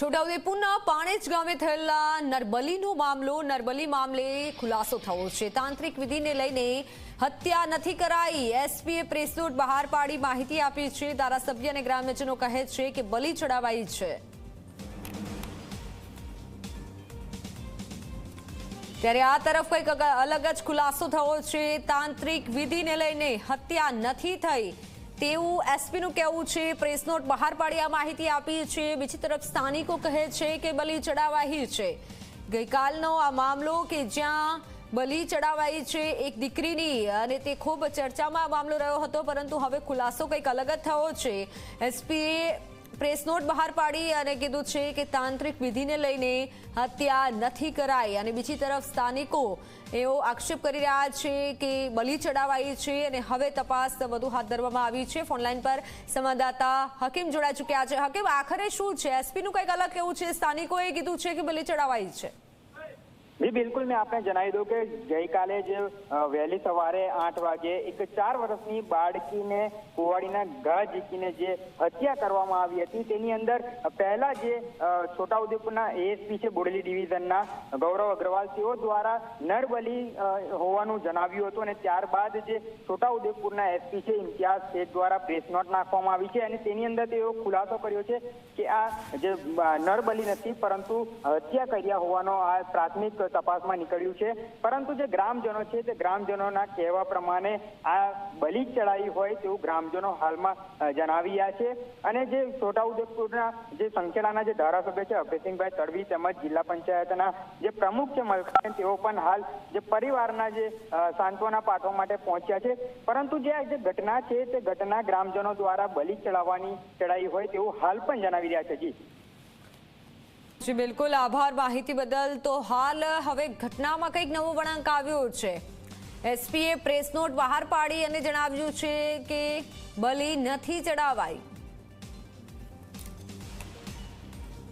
છોટાઉદેપુરના પાણેજ ગામે થયેલા નરબલીનો મામલો, નરબલી મામલે ખુલાસો થયો છે. તાંત્રિક વિધિને લઈને હત્યા નથી કરાઈ. એસપીએ પ્રેસ નોટ બહાર પાડી માહિતી આપી છે. ધારાસભ્ય અને ગ્રામ્યજનો કહે છે કે બલી ચડાવાઈ છે. ત્યારે આ તરફ કંઈક અલગ જ ખુલાસો થયો છે. તાંત્રિક વિધિને લઈને હત્યા નથી થઈ. તેવું એસપીનું કહેવું છે, પ્રેસ નોટ બહાર પાડી આ માહિતી આપી છે. બીજી તરફ સ્થાનિકો કહે છે કે બલી ચડાવાહી છે. ગઈકાલનો આ મામલો કે જ્યાં બલી ચડાવાઈ છે, એક દીકરીની અને તે ખૂબ ચર્ચામાં મામલો રહ્યો હતો, પરંતુ હવે ખુલાસો કંઈક અલગ જ થયો છે. એસપીએ પ્રેસ નોટ બહાર પાડી અને કીધું છે કે તાંત્રિક વિધિને લઈને હત્યા નથી કરાઈ. અને બીજી તરફ સ્થાનિકો એવો આક્ષેપ કરી રહ્યા છે કે બલી ચડાવાઈ છે અને હવે તપાસ વધુ હાથ ધરવામાં આવી છે. ફોનલાઈન પર સંવાદદાતા હકીમ જોડાઈ ચૂક્યા છે. હકીમ, આખરે શું છે? એસપીનું કંઈક અલગ કેવું છે? સ્થાનિકોએ કીધું છે કે બલી ચડાવાઈ છે. જી, બિલકુલ મેં આપને જણાવી દઉં કે ગઈકાલે જ વહેલી સવારે આઠ વાગે એક ચાર વર્ષની બાળકીને કુવાડીના ઘા ઝીકીને જે હત્યા કરવામાં આવી હતી, તેની અંદર પહેલા જે છોટાઉદેપુરના એએસપી છે, બોડેલી ડિવિઝનના ગૌરવ અગ્રવાલ, તેઓ દ્વારા નરબલી હોવાનું જણાવ્યું હતું અને ત્યારબાદ જે છોટાઉદેપુરના એસપી છે, ઇમ્તિયાઝ શેખ દ્વારા પ્રેસ નોટ નાખવામાં આવી છે અને તેની અંદર તેઓ ખુલાસો કર્યો છે કે આ જે નરબલી નથી, પરંતુ હત્યા કર્યા હોવાનો આ પ્રાથમિક તપાસમાં નીકળ્યું છે. પરંતુ જે ગ્રામજનો છે, તે ગ્રામજનોના કહેવા પ્રમાણે આ બલિ ચડાવી હોય તેવું ગ્રામજનો હાલમાં જણાવી રહ્યા છે. અને જે છોટાઉદેપુરના જે સંખેડાના જે ધારાસભ્ય છે અભયસિંહભાઈ તડવી તેમજ જિલ્લા પંચાયતના જે પ્રમુખ છે મલકાબેન તેઓ પણ હાલ જે પરિવારના જે સાંત્વના પાઠવા માટે પહોંચ્યા છે. પરંતુ જે આ જે ઘટના છે, તે ઘટના ગ્રામજનો દ્વારા બલિ ચડાવવાની ચડાવી હોય તેવું હાલ પણ જણાવી રહ્યા છે. જી. જી, બિલકુલ. આભાર માહિતી બદલ. તો હાલ હવે ઘટનામાં કંઈક નવો વળાંક આવ્યો છે. એસપીએ પ્રેસ નોટ બહાર પાડી અને જણાવ્યું છે કે બલી નથી ચડાવાઈ.